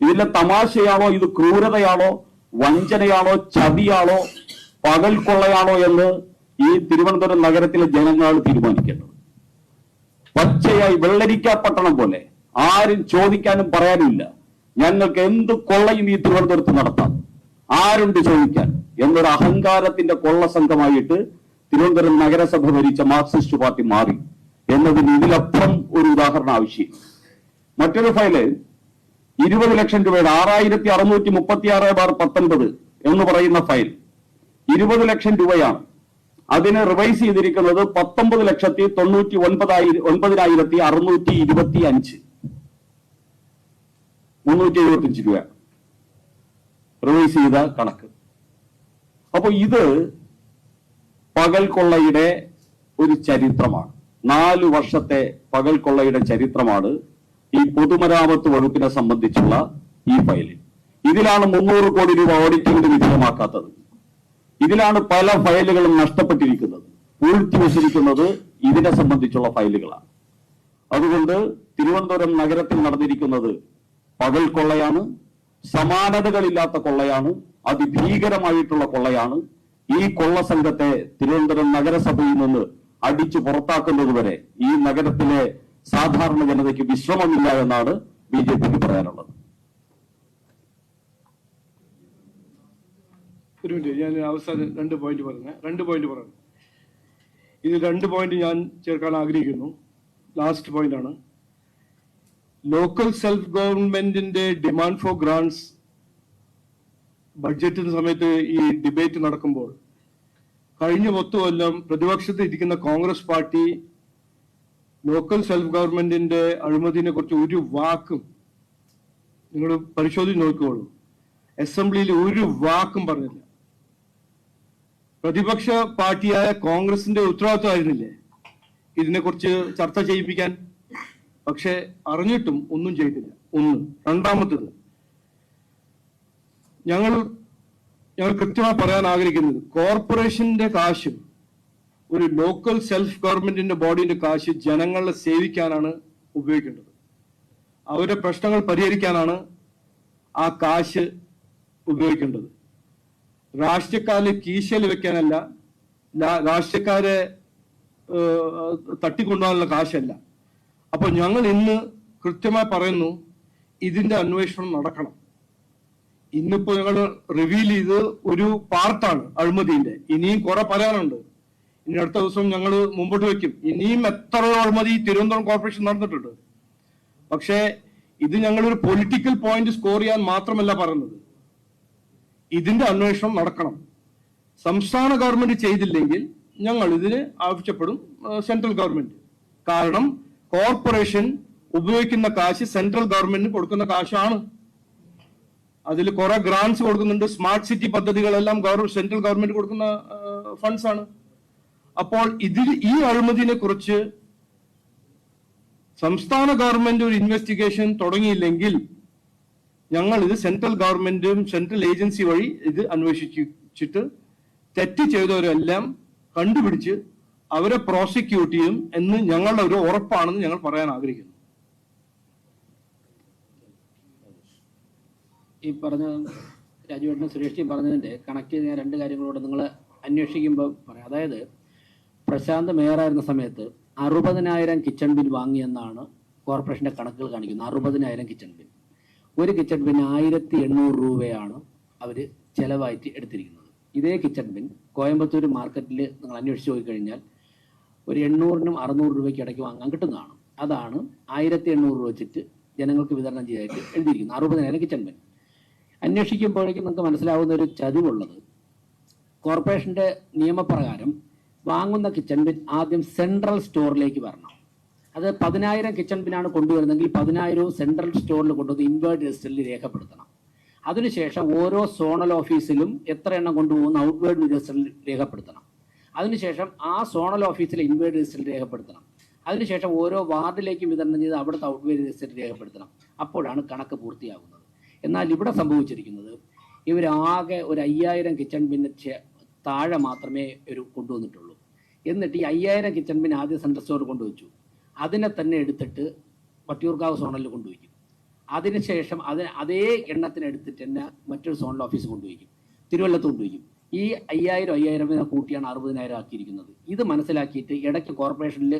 ഇതിന്റെ തമാശയാണോ? ഇത് ക്രൂരതയാണോ? വഞ്ചനയാണോ? ചതിയാണോ? പകൽ കൊള്ളയാണോ എന്ന് ഈ തിരുവനന്തപുരം നഗരത്തിലെ ജനങ്ങളാണ് തീരുമാനിക്കേണ്ടത്. പച്ചയായി വെള്ളരിക്ക പട്ടണം പോലെ ആരും ചോദിക്കാനും പറയാനുമില്ല. ഞങ്ങൾക്ക് എന്ത് കൊള്ളയും ഈ തിരുവനന്തപുരത്ത് നടത്താം. ആരുണ്ട് ചോദിക്കാൻ? എന്നൊരു അഹങ്കാരത്തിന്റെ കൊള്ള സംഘമായിട്ട് തിരുവനന്തപുരം നഗരസഭ ഭരിച്ച മാർക്സിസ്റ്റ് പാർട്ടി മാറി. എന്നതിന് ഇതിലപ്പുറം ഒരു ഉദാഹരണം ആവശ്യം. മറ്റൊരു ഫയൽ ഇരുപത് ലക്ഷം രൂപയുടെ ആറായിരത്തി അറുന്നൂറ്റി മുപ്പത്തി ആറ് ബാർ പത്തൊൻപത് എന്ന് പറയുന്ന ഫയൽ. ഇരുപത് ലക്ഷം രൂപയാണ്. അതിന് റിവൈസ് ചെയ്തിരിക്കുന്നത് പത്തൊമ്പത് ലക്ഷത്തി തൊണ്ണൂറ്റി ഒൻപതായിരം ഒൻപതിനായിരത്തി അറുന്നൂറ്റി ഇരുപത്തി അഞ്ച്. മുന്നൂറ്റി എഴുപത്തി അഞ്ച് രൂപ. റിവൈസ് ചെയ്ത കണക്ക്. അപ്പൊ ഇത് പകൽ കൊള്ളയുടെ ഒരു ചരിത്രമാണ്. നാല് വർഷത്തെ പകൽ കൊള്ളയുടെ ചരിത്രമാണ് ഈ പൊതുമരാമത്ത് വകുപ്പിനെ സംബന്ധിച്ചുള്ള ഈ ഫയലിൽ ഇതിലാണ് മുന്നൂറ് കോടി രൂപ ഓഡിറ്റിംഗിന് വിധേയമാക്കാത്തത്. ഇതിലാണ് പല ഫയലുകളും നഷ്ടപ്പെട്ടിരിക്കുന്നത്. പൂഴ്ത്തി വച്ചിരിക്കുന്നത് ഇതിനെ സംബന്ധിച്ചുള്ള ഫയലുകളാണ്. അതുകൊണ്ട് തിരുവനന്തപുരം നഗരത്തിൽ നടന്നിരിക്കുന്നത് പകൽ കൊള്ളയാണ് സമാനതകളില്ലാത്ത കൊള്ളയാണ് അതിഭീകരമായിട്ടുള്ള കൊള്ളയാണ്. ഈ കൊള്ള സംഘത്തെ തിരുവനന്തപുരം നഗരസഭയിൽ നിന്ന് അടിച്ചു പുറത്താക്കുന്നതുവരെ ഈ നഗരത്തിലെ സാധാരണ ജനതയ്ക്ക് വിശ്രമമില്ല എന്നാണ് ബി ജെ പിക്ക് പറയാനുള്ളത്. ഒരു മിനിറ്റ് ഞാൻ അവസാനം രണ്ട് പോയിന്റ് പറഞ്ഞ. രണ്ട് പോയിന്റ് പറഞ്ഞു. ഇത് രണ്ട് പോയിന്റ് ഞാൻ ചേർക്കാൻ ആഗ്രഹിക്കുന്നു. ലാസ്റ്റ് പോയിന്റ് ആണ്. ലോക്കൽ സെൽഫ് ഗവൺമെന്റിന്റെ ഡിമാൻഡ് ഫോർ ഗ്രാൻസ് ബഡ്ജറ്റിന് സമയത്ത് ഈ ഡിബേറ്റ് നടക്കുമ്പോൾ കഴിഞ്ഞ പത്തു കൊല്ലം പ്രതിപക്ഷത്ത് ഇരിക്കുന്ന കോൺഗ്രസ് പാർട്ടി ലോക്കൽ സെൽഫ് ഗവൺമെന്റിന്റെ അഴിമതിനെ കുറിച്ച് ഒരു വാക്കും നിങ്ങൾ പരിശോധിച്ച് നോക്കിക്കോളൂ. അസംബ്ലിയിൽ ഒരു വാക്കും പറഞ്ഞില്ല. പ്രതിപക്ഷ പാർട്ടിയായ കോൺഗ്രസിന്റെ ഉത്തരവാദിത്വമായിരുന്നില്ലേ? ഇതിനെക്കുറിച്ച് ചർച്ച ചെയ്യിപ്പിക്കാൻ? പക്ഷെ അറിഞ്ഞിട്ടും ഒന്നും ചെയ്തില്ല. ഒന്ന്. രണ്ടാമത്തത് ഞങ്ങൾ ഞങ്ങൾ കൃത്യമായി പറയാൻ ആഗ്രഹിക്കുന്നത് കോർപ്പറേഷന്റെ കാശ് ഒരു ലോക്കൽ സെൽഫ് ഗവൺമെന്റിന്റെ ബോഡിന്റെ കാശ് ജനങ്ങളെ സേവിക്കാനാണ് ഉപയോഗിക്കേണ്ടത്. അവരുടെ പ്രശ്നങ്ങൾ പരിഹരിക്കാനാണ് ആ കാശ് ഉപയോഗിക്കേണ്ടത്. രാഷ്ട്രീയക്കാരെ കീശയിൽ വെക്കാനല്ല രാഷ്ട്രീയക്കാരെ തട്ടിക്കൊണ്ടുപോകാനുള്ള കാശല്ല. അപ്പൊ ഞങ്ങൾ ഇന്ന് കൃത്യമായി പറയുന്നു ഇതിന്റെ അന്വേഷണം നടക്കണം. ഇന്നിപ്പോ ഞങ്ങൾ റിവീൽ ചെയ്ത് ഒരു പാർട്ടാണ് അഴിമതിന്റെ. ഇനിയും കുറെ പറയാനുണ്ട്. ഇനി അടുത്ത ദിവസം ഞങ്ങൾ മുമ്പോട്ട് വെക്കും. ഇനിയും എത്രയോ അഴിമതി തിരുവനന്തപുരം കോർപ്പറേഷൻ നടന്നിട്ടുണ്ട്. പക്ഷേ ഇത് ഞങ്ങളൊരു പൊളിറ്റിക്കൽ പോയിന്റ് സ്കോർ ചെയ്യാൻ മാത്രമല്ല പറയുന്നത്. ഇതിന്റെ അന്വേഷണം നടക്കണം. സംസ്ഥാന ഗവൺമെന്റ് ചെയ്തില്ലെങ്കിൽ ഞങ്ങൾ ഇതിന് ആവശ്യപ്പെടും സെൻട്രൽ ഗവൺമെന്റ് കാരണം കോർപ്പറേഷൻ ഉപയോഗിക്കുന്ന കാശ് സെൻട്രൽ ഗവൺമെന്റിന് കൊടുക്കുന്ന കാശാണ്. അതിൽ കുറെ ഗ്രാന്റ്സ് കൊടുക്കുന്നുണ്ട് സ്മാർട്ട് സിറ്റി പദ്ധതികളെല്ലാം ഗവൺമെന്റ് സെൻട്രൽ ഗവൺമെന്റ് കൊടുക്കുന്ന ഫണ്ട്സ് ആണ്. അപ്പോൾ ഇതിൽ ഈ അഴിമതിനെ കുറിച്ച് സംസ്ഥാന ഗവൺമെന്റ് ഒരു ഇൻവെസ്റ്റിഗേഷൻ തുടങ്ങിയില്ലെങ്കിൽ ഞങ്ങൾ ഇത് സെൻട്രൽ ഗവൺമെന്റും സെൻട്രൽ ഏജൻസി വഴി ഇത് അന്വേഷിച്ചിട്ട് തെറ്റ് ചെയ്തവരെല്ലാം കണ്ടുപിടിച്ച് അവരെ പ്രോസിക്യൂട്ട് ചെയ്യും എന്ന് ഞങ്ങളുടെ ഒരു ഉറപ്പാണെന്ന് ഞങ്ങൾ പറയാൻ ആഗ്രഹിക്കുന്നു. ഈ പറഞ്ഞ രാജുവേട്ടനും സുരേഷിയും പറഞ്ഞതിന്റെ കണക്ട് ചെയ്ത് ഞാൻ രണ്ട് കാര്യങ്ങളോട് നിങ്ങൾ അന്വേഷിക്കുമ്പോൾ പറയാം. അതായത് പ്രശാന്ത് മേയറായിരുന്ന സമയത്ത് അറുപതിനായിരം കിച്ചൺ ബിൻ വാങ്ങിയെന്നാണ് കോർപ്പറേഷന്റെ കണക്കുകൾ കാണിക്കുന്നത്. അറുപതിനായിരം കിച്ചൺ ബിൻ ഒരു കിച്ചൺ ബിൻ ആയിരത്തി എണ്ണൂറ് രൂപയാണ് അവർ ചിലവായിട്ട് എടുത്തിരിക്കുന്നത്. ഇതേ കിച്ചൺ ബിൻ കോയമ്പത്തൂർ മാർക്കറ്റിൽ നിങ്ങൾ അന്വേഷിച്ച് പോയിക്കഴിഞ്ഞാൽ ഒരു എണ്ണൂറിനും അറുന്നൂറ് രൂപയ്ക്ക് ഇടയ്ക്ക് വാങ്ങാൻ കിട്ടുന്നതാണ്. അതാണ് ആയിരത്തി എണ്ണൂറ് രൂപ വെച്ചിട്ട് ജനങ്ങൾക്ക് വിതരണം ചെയ്തായിട്ട് എഴുതിയിരിക്കുന്നത്. അറുപതിനായിരം കിച്ചൺ ബിൻ അന്വേഷിക്കുമ്പോഴേക്കും നമുക്ക് മനസ്സിലാവുന്ന ഒരു ചതിവുള്ളത് കോർപ്പറേഷന്റെ നിയമപ്രകാരം വാങ്ങുന്ന കിച്ചൺ ബിൻ ആദ്യം സെൻട്രൽ സ്റ്റോറിലേക്ക് വരണം. അത് പതിനായിരം കിച്ചൺ പിന്നാണ് കൊണ്ടുവരുന്നതെങ്കിൽ പതിനായിരവും സെൻട്രൽ സ്റ്റോറിൽ കൊണ്ടുവന്ന് ഇൻവേർട്ട് രജിസ്റ്ററിൽ രേഖപ്പെടുത്തണം. അതിനുശേഷം ഓരോ സോണൽ ഓഫീസിലും എത്ര എണ്ണം കൊണ്ടുപോകുന്ന ഔട്ട്വേർഡ് രജിസ്റ്ററിൽ രേഖപ്പെടുത്തണം. അതിനുശേഷം ആ സോണൽ ഓഫീസിലെ ഇൻവേർട്ട് രജിസ്റ്ററിൽ രേഖപ്പെടുത്തണം. അതിനുശേഷം ഓരോ വാർഡിലേക്കും വിതരണം ചെയ്ത് അവിടുത്തെ ഔട്ട്വേർഡ് രജിസ്റ്ററിൽ രേഖപ്പെടുത്തണം. അപ്പോഴാണ് കണക്ക് പൂർത്തിയാകുന്നത്. എന്നാൽ ഇവിടെ സംഭവിച്ചിരിക്കുന്നത് ഇവരാകെ ഒരു അയ്യായിരം കിച്ചൺ ബിന്ന് താഴെ മാത്രമേ ഒരു കൊണ്ടുവന്നിട്ടുള്ളൂ. എന്നിട്ട് ഈ അയ്യായിരം കിച്ചൺ ബിൻ ആദ്യം സെൻട്രൽ സ്റ്റോർ കൊണ്ടുവച്ചു. അതിനെ തന്നെ എടുത്തിട്ട് വട്ടിയൂർക്കാവ് സോണലിൽ കൊണ്ടുപോയിക്കും അതിനുശേഷം അതിന് അതേ എണ്ണത്തിന് എടുത്തിട്ട് തന്നെ മറ്റൊരു സോണൽ ഓഫീസ് കൊണ്ടുപോയിക്കും തിരുവല്ലത്ത് കൊണ്ടുപോയിക്കും ഈ അയ്യായിരം അയ്യായിരം ഇതിനെ കൂട്ടിയാണ് അറുപതിനായിരം ആക്കിയിരിക്കുന്നത്. ഇത് മനസ്സിലാക്കിയിട്ട് ഇടയ്ക്ക് കോർപ്പറേഷനിൽ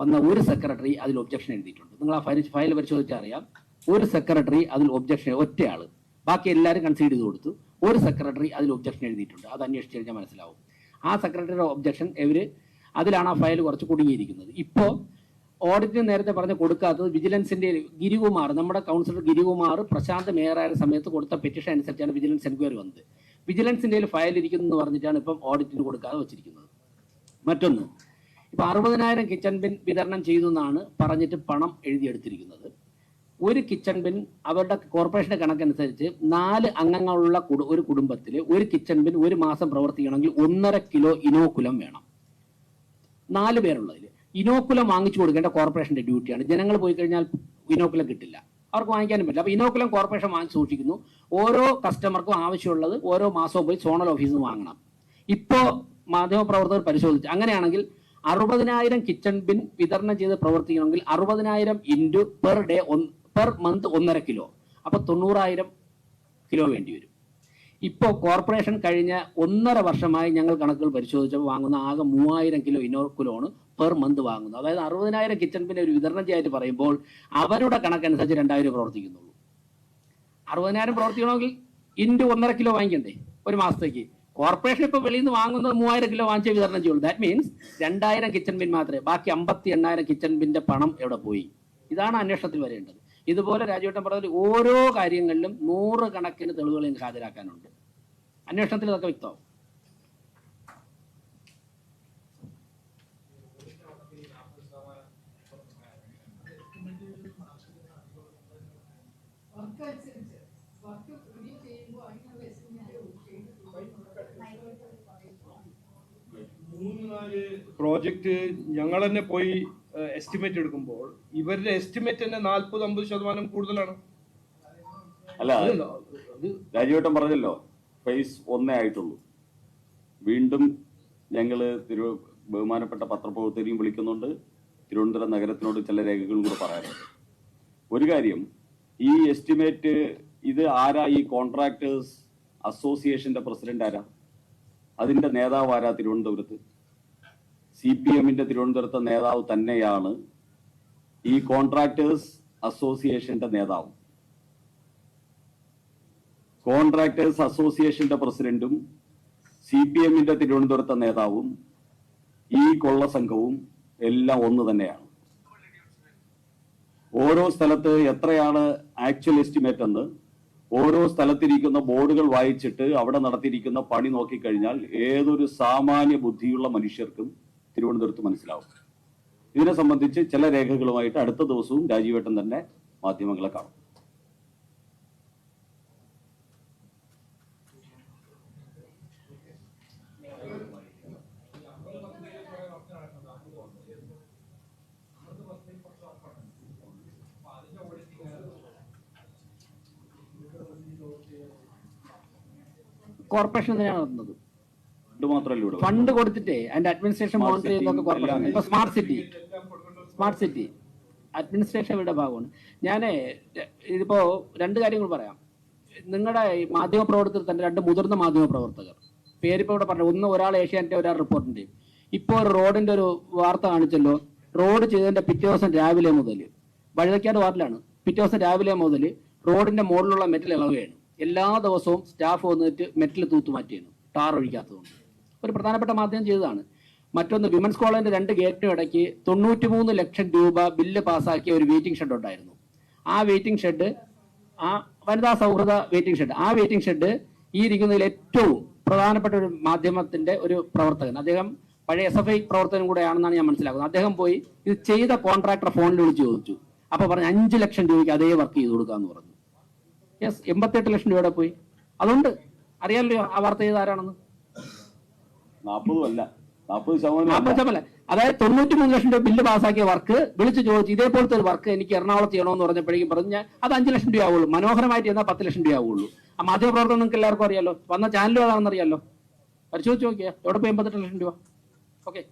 വന്ന ഒരു സെക്രട്ടറി അതിൽ ഒബ്ജക്ഷൻ എഴുതിയിട്ടുണ്ട്. നിങ്ങൾ ആ ഫയൽ ഫയൽ പരിശോധിച്ചാൽ അറിയാം. ഒരു സെക്രട്ടറി അതിൽ ഒബ്ജക്ഷൻ ഒറ്റയാൾ ബാക്കി എല്ലാവരും കൺസീഡ് ചെയ്ത് കൊടുത്തു. ഒരു സെക്രട്ടറി അതിൽ ഒബ്ജക്ഷൻ എഴുതിയിട്ടുണ്ട്. അത് അന്വേഷിച്ച് കഴിഞ്ഞാൽ മനസ്സിലാവും. ആ സെക്രട്ടറിയുടെ ഒബ്ജക്ഷൻ ഇവർ അതിലാണ് ആ ഫയൽ കുറച്ച് കുടുങ്ങിയിരിക്കുന്നത്. ഇപ്പോൾ ഓഡിറ്റിന് നേരത്തെ പറഞ്ഞ് കൊടുക്കാത്തത് വിജിലൻസിന്റെ ഗിരികുമാർ നമ്മുടെ കൗൺസിലർ ഗിരികുമാർ പ്രശാന്ത് മേയറായ സമയത്ത് കൊടുത്ത പെറ്റിഷൻ അനുസരിച്ചാണ് വിജിലൻസ് എൻക്വയറി വന്നത്. വിജിലൻസിന്റെ ഫയൽ ഇരിക്കുന്നു എന്ന് പറഞ്ഞിട്ടാണ് ഇപ്പം ഓഡിറ്റിന് കൊടുക്കാതെ വെച്ചിരിക്കുന്നത്. മറ്റൊന്ന് ഇപ്പൊ അറുപതിനായിരം കിച്ചൺ ബിൻ വിതരണം ചെയ്തു എന്നാണ് പറഞ്ഞിട്ട് പണം എഴുതിയെടുത്തിരിക്കുന്നത്. ഒരു കിച്ചൺ ബിൻ അവരുടെ കോർപ്പറേഷന്റെ കണക്കനുസരിച്ച് നാല് അംഗങ്ങളുള്ള ഒരു കുടുംബത്തിൽ ഒരു കിച്ചൺ ബിൻ ഒരു മാസം പ്രവർത്തിക്കണമെങ്കിൽ ഒന്നര കിലോ ഇനോക്കുലം വേണം. നാല് പേരുള്ളതിൽ ഇനോക്കുലം വാങ്ങിച്ചു കൊടുക്കേണ്ട കോർപ്പറേഷന്റെ ഡ്യൂട്ടിയാണ്. ജനങ്ങൾ പോയി കഴിഞ്ഞാൽ ഇനോക്കുലം കിട്ടില്ല. അവർക്ക് വാങ്ങിക്കാനും പറ്റില്ല. അപ്പൊ ഇനോക്കുലം കോർപ്പറേഷൻ വാങ്ങി സൂക്ഷിക്കുന്നു. ഓരോ കസ്റ്റമർക്കും ആവശ്യമുള്ളത് ഓരോ മാസവും പോയി സോണൽ ഓഫീസിൽ നിന്ന് വാങ്ങണം. ഇപ്പോ മാധ്യമപ്രവർത്തകർ പരിശോധിച്ചു. അങ്ങനെയാണെങ്കിൽ അറുപതിനായിരം കിച്ചൺ ബിൻ വിതരണം ചെയ്ത് പ്രവർത്തിക്കണമെങ്കിൽ അറുപതിനായിരം into per day per month ഒന്നര കിലോ. അപ്പോൾ തൊണ്ണൂറായിരം കിലോ വേണ്ടി വരും. ഇപ്പോൾ കോർപ്പറേഷൻ കഴിഞ്ഞ ഒന്നര വർഷമായി ഞങ്ങൾ കണക്കുകൾ പരിശോധിച്ചപ്പോൾ വാങ്ങുന്ന ആകെ മൂവായിരം കിലോ ഇനോക്കുലോണ് പെർ മന്ത് വാങ്ങുന്നു. അതായത് അറുപതിനായിരം കിച്ചൺ പിന്നെ ഒരു വിതരണം ചെയ്യായിട്ട് പറയുമ്പോൾ അവരുടെ കണക്കനുസരിച്ച് രണ്ടായിരം പ്രവർത്തിക്കുന്നുള്ളൂ. അറുപതിനായിരം പ്രവർത്തിക്കണമെങ്കിൽ ഇന്റു ഒന്നര കിലോ വാങ്ങിക്കണ്ടേ? ഒരു മാസത്തേക്ക്. കോർപ്പറേഷൻ ഇപ്പോൾ വെളിയിൽ നിന്ന് വാങ്ങുന്നത് മൂവായിരം കിലോ വാങ്ങിച്ചേ വിതരണം ചെയ്യുള്ളൂ. ദാറ്റ് മീൻസ് രണ്ടായിരം കിച്ചൺ ബിൻ മാത്രമേ. ബാക്കി അമ്പത്തി എണ്ണായിരം കിച്ചൺ ബിന്റെ പണം എവിടെ പോയി? ഇതാണ് അന്വേഷണത്തിൽ വരേണ്ടത്. ഇതുപോലെ രാജുവേട്ടൻ പറഞ്ഞ ഓരോ കാര്യങ്ങളിലും നൂറ് കണക്കിന് തെളിവുകൾ ഹാജരാക്കാനുണ്ട്. അന്വേഷണത്തിൽ ഇതൊക്കെ വ്യക്തമാവും. പ്രോജക്റ്റ് ഞങ്ങൾ തന്നെ പോയി എസ്റ്റിമേറ്റ് എടുക്കുമ്പോൾ ഇവരുടെ എസ്റ്റിമേറ്റ് തന്നെ നാൽപ്പത് അമ്പത് ശതമാനം കൂടുതലാണ്. അല്ല രാജീവേട്ടൻ പറഞ്ഞല്ലോ ഫേസ് ഒന്നേ ആയിട്ടുള്ളൂ. വീണ്ടും ഞങ്ങൾ തിരു ബഹുമാനപ്പെട്ട പത്രപ്രവർത്തകരെയും വിളിക്കുന്നുണ്ട്. തിരുവനന്തപുരം നഗരത്തിനോട് ചില രേഖകളും കൂടെ പറയാനുണ്ട്. ഒരു കാര്യം ഈ എസ്റ്റിമേറ്റ് ഇത് ആരാ ഈ കോൺട്രാക്ടേഴ്സ് അസോസിയേഷന്റെ പ്രസിഡന്റ് ആരാ? അതിന്റെ നേതാവ് ആരാ തിരുവനന്തപുരത്ത്? സി പി എമ്മിന്റെ തിരുവനന്തപുരത്തെ നേതാവ് തന്നെയാണ് ഈ കോൺട്രാക്ടേഴ്സ് അസോസിയേഷന്റെ നേതാവ്. കോൺട്രാക്ടേഴ്സ് അസോസിയേഷന്റെ പ്രസിഡന്റും സി പി എമ്മിന്റെ തിരുവനന്തപുരത്തെ നേതാവും ഈ കൊള്ള സംഘവും എല്ലാം ഒന്ന് തന്നെയാണ്. ഓരോ സ്ഥലത്ത് എത്രയാണ് ആക്ച്വൽ എസ്റ്റിമേറ്റ് എന്ന് ഓരോ സ്ഥലത്തിരിക്കുന്ന ബോർഡുകൾ വായിച്ചിട്ട് അവിടെ നടത്തിയിരിക്കുന്ന പണി നോക്കിക്കഴിഞ്ഞാൽ ഏതൊരു സാമാന്യ ബുദ്ധിയുള്ള മനുഷ്യർക്കും തിരുവനന്തപുരത്ത് മനസ്സിലാവും. ഇതിനെ സംബന്ധിച്ച് ചില രേഖകളുമായിട്ട് അടുത്ത ദിവസവും രാജീവേട്ടൻ തന്നെ മാധ്യമങ്ങളെ കാണും. കോർപ്പറേഷൻ തന്നെയാണ് നടന്നത് മാത്രമല്ല ഇവിടെ ഫണ്ട് കൊടുത്തിട്ടേ അതിന്റെ അഡ്മിനിസ്ട്രേഷൻ മോണിറ്റർ ചെയ്യുന്നതൊക്കെ കുറവാണ് ഇപ്പൊ smart city smart city administration ഇവിടെ ഭാഗമാണ്. ഞാൻ ഇതിപ്പോ രണ്ട് കാര്യങ്ങൾ പറയാം. നിങ്ങളുടെ മാധ്യമ പ്രവർത്തകർ തന്നെ രണ്ട് മുതിർന്ന മാധ്യമ പ്രവർത്തകർ. പേരിപ്പോ ഇവിടെ പറഞ്ഞു ഒന്ന് ഒരാൾ ഏഷ്യാനെറ്റ് ഒരാൾ റിപ്പോർട്ടിന്റെ ഇപ്പോൾ ഒരു റോഡിന്റെ ഒരു വാർത്ത കാണിച്ചല്ലോ. റോഡ് ചെയ്തതിന്റെ പിറ്റേ ദിവസം രാവിലെ മുതൽ വഴുതക്കാട് വാർഡിലാണ്. പിറ്റേ ദിവസം രാവിലെ മുതൽ റോഡിന്റെ മുകളിലുള്ള മെറ്റൽ ഇളവുകയാണ്. എല്ലാ ദിവസവും സ്റ്റാഫ് വന്നിട്ട് മെറ്റൽ തൂത്തു മാറ്റിയാണ് ടാർ ഒഴിക്കാത്തതുകൊണ്ട്. ഒരു പ്രധാനപ്പെട്ട മാധ്യമം ചെയ്തതാണ്. മറ്റൊന്ന് വിമൻസ് കോളേജിന്റെ രണ്ട് ഗേറ്റിനും ഇടയ്ക്ക് തൊണ്ണൂറ്റിമൂന്ന് ലക്ഷം രൂപ ബില്ല് പാസാക്കിയ ഒരു വെയിറ്റിംഗ് ഷെഡ് ഉണ്ടായിരുന്നു. ആ വെയിറ്റിംഗ് ഷെഡ് ആ വനിതാ സൗഹൃദ വെയിറ്റിംഗ് ഷെഡ് ആ വെയിറ്റിംഗ് ഷെഡ് ഈ ഇരിക്കുന്നതിൽ ഏറ്റവും പ്രധാനപ്പെട്ട ഒരു മാധ്യമത്തിന്റെ ഒരു പ്രവർത്തകൻ. അദ്ദേഹം പഴയ എസ് എഫ് ഐ പ്രവർത്തനം കൂടെയാണെന്നാണ് ഞാൻ മനസ്സിലാക്കുന്നത്. അദ്ദേഹം പോയി ഇത് ചെയ്ത കോൺട്രാക്ടർ ഫോണിൽ വിളിച്ച് ചോദിച്ചു. അപ്പൊ പറഞ്ഞു അഞ്ച് ലക്ഷം രൂപയ്ക്ക് അതേ വർക്ക് ചെയ്ത് കൊടുക്കാന്ന് പറഞ്ഞു. യെസ് എൺപത്തെട്ട് ലക്ഷം രൂപയുടെ പോയി. അതുകൊണ്ട് അറിയാമല്ലോ ആ വാർത്ത ചെയ്ത് ആരാണെന്ന്. നാൽപ്പതും അല്ല. നാൽപ്പത് ശതമാനം അതായത് തൊണ്ണൂറ്റി മൂന്ന് ലക്ഷം രൂപ ബില്ല് പാസാക്കിയ വർക്ക് വിളിച്ചു ചോദിച്ചു ഇതേപോലത്തെ ഒരു വർക്ക് എനിക്ക് എറണാകുളത്ത് ചെയ്യണമെന്ന് പറഞ്ഞപ്പോഴേക്കും പറഞ്ഞു അത് അഞ്ച് ലക്ഷം രൂപ ആവുള്ളൂ. മനോഹരമായിട്ട് എന്നാൽ പത്ത് ലക്ഷം രൂപ ആവുള്ളൂ. ആ മാധ്യമപ്രവർത്തനം നിങ്ങൾക്ക് എല്ലാവർക്കും അറിയാലോ? വന്ന ഏതാണെന്ന് അറിയാലോ? പരിശോധിച്ച് നോക്കിയാ. എവിടെ പോയി എൺപത്തെട്ട് ലക്ഷം രൂപ? ഓക്കെ.